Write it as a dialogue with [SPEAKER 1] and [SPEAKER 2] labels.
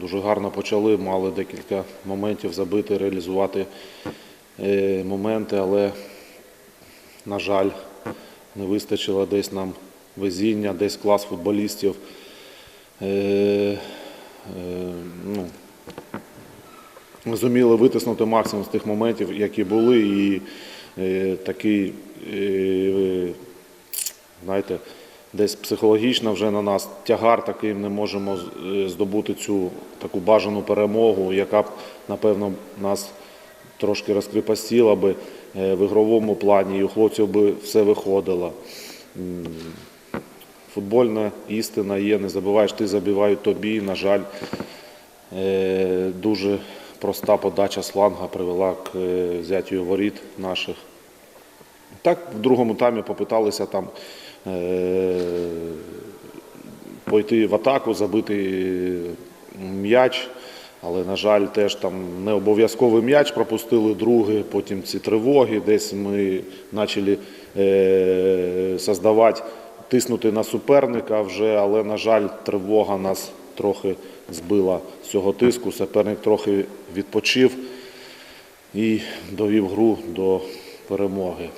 [SPEAKER 1] дуже гарно почали, мали декілька моментів забити, реалізувати е, моменти, але, на жаль, не вистачило десь нам везіння, десь клас футболістів. Е, е, ну, ми зуміли витиснути максимум з тих моментів, які були, і такий, знаєте, десь психологічно вже на нас тягар такий не можемо е, здобути цю таку бажану перемогу, яка б, напевно, нас трошки розкріпостіла би е, в ігровому плані, і у хлопців би все виходило. Футбольна істина є, не забуваєш, ти забивають тобі, на жаль. Е, Дуже проста подача сланга привела к взяттю воріт наших. Так, в другому таймі попиталися там пойти в атаку, забити м'яч. Але, на жаль, теж там не обов'язковий м'яч пропустили другий, потім ці тривоги. Десь ми почали е, создавати, тиснути на суперника вже, але, на жаль, тривога нас трохи збила з цього тиску. Суперник трохи відпочив і довів гру до перемоги.